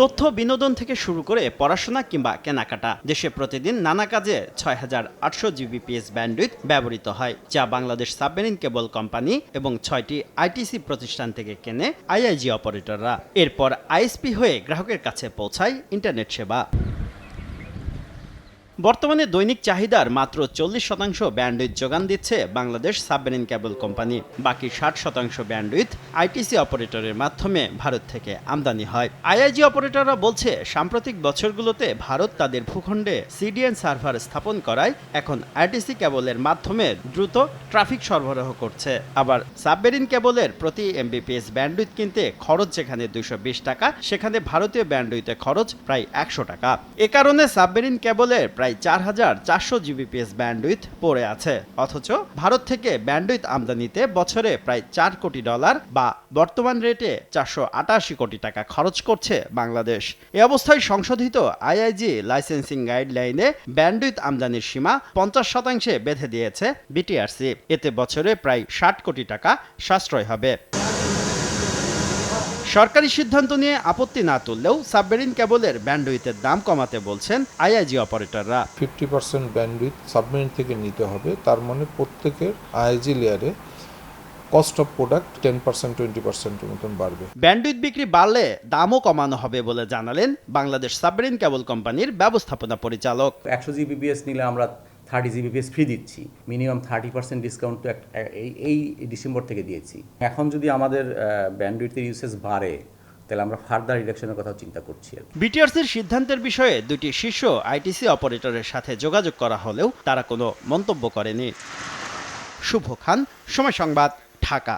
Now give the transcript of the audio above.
তথ্য বিনোদন থেকে শুরু করে পড়াশোনা কিংবা কেনাকাটা, দেশে প্রতিদিন নানা কাজে ছয় হাজার আটশো জিবিপিএস ব্যান্ডউইথ ব্যবহৃত হয়, যা বাংলাদেশ সাবমেরিন কেবল কোম্পানি এবং ছয়টি আইটিসি প্রতিষ্ঠান থেকে কেনে আইআইজি অপারেটররা। এরপর আইএসপি হয়ে গ্রাহকের কাছে পৌঁছায় ইন্টারনেট সেবা। বর্তমানে দৈনিক চাহিদার মাত্র চল্লিশ শতাংশ ব্যান্ডউইথ যোগান দিচ্ছে বাংলাদেশ সাবমেরিন কেবল কোম্পানি। বাকি ষাট শতাংশ ব্যান্ডউইথ আইটিসি অপারেটরের মাধ্যমে ভারত থেকে আমদানি হয়। আইআইজি অপারেটররা বলছে, সাম্প্রতিক বছরগুলোতে ভারত তাদের ভূখণ্ডে সিডিএন সার্ভার স্থাপন করায় এখন আইটিসি কেবলের মাধ্যমে দ্রুত ট্রাফিক সরবরাহ করছে। আবার সাবমেরিন কেবলের প্রতি এমবিপিএস ব্যান্ডউইথ কিনতে খরচ যেখানে বিশ টাকা, সেখানে ভারতীয় ব্যান্ডউইথে খরচ প্রায় একশো টাকা। এ কারণে সাবমেরিন কেবলের প্রায় চার হাজার চারশো জিবিপিএস ব্যান্ডউইথ পড়ে আছে। অথচ ভারত থেকে ব্যান্ডউইথ আমদানিতে বছরে প্রায় চার কোটি ডলার বা বর্তমান রেটে চারশো আটাশি কোটি টাকা খরচ করছে বাংলাদেশ। এ অবস্থায় সংশোধিত আইআইজি লাইসেন্সিং গাইডলাইনে ব্যান্ডউইথ আমদানির সীমা পঞ্চাশ শতাংশে বেঁধে দিয়েছে বিটিআরসি। এতে বছরে প্রায় ষাট কোটি টাকা সাশ্রয় হবে। সরকারি সিদ্ধান্ত নিয়ে আপত্তি না তুললেও সাবমেরিন কেবলের ব্যান্ডউইথের দাম কমাতে বলছেন আইআইজি অপারেটররা। ফিফটি পার্সেন্ট ব্যান্ডউইথ সাবমেরিন থেকে নিতে হবে। তার মানে প্রত্যেকের আইজি লেয়ারে cost of product ten percent twenty পার্সেন্টের মতন বাড়বে। ব্যান্ডউইথ বিক্রি বাড়লে দামও কমানো হবে বলে জানালেন বাংলাদেশ সাবমেরিন কেবল কোম্পানির ব্যবস্থাপনা পরিচালক। একশো জিবিপিএস নিলে আমরা থার্টি জিবিপিএস ফ্রি দিচ্ছি। মিনিমাম থার্টি পার্সেন্ট ডিসকাউন্ট তো এই ডিসেম্বর থেকে দিয়েছি। এখন যদি আমাদের ব্যান্ডউইথের ইউসেজ বাড়ে, তাহলে আমরা ফার্দার রিডাকশনের কথা চিন্তা করছি। বিটিআরসির সিদ্ধান্তের বিষয়ে দুটি শীর্ষ আইটিসি অপারেটরের সাথে যোগাযোগ করা হলেও তারা কোনো মন্তব্য করেনি। শুভ খান, সময় সংবাদ, ঢাকা।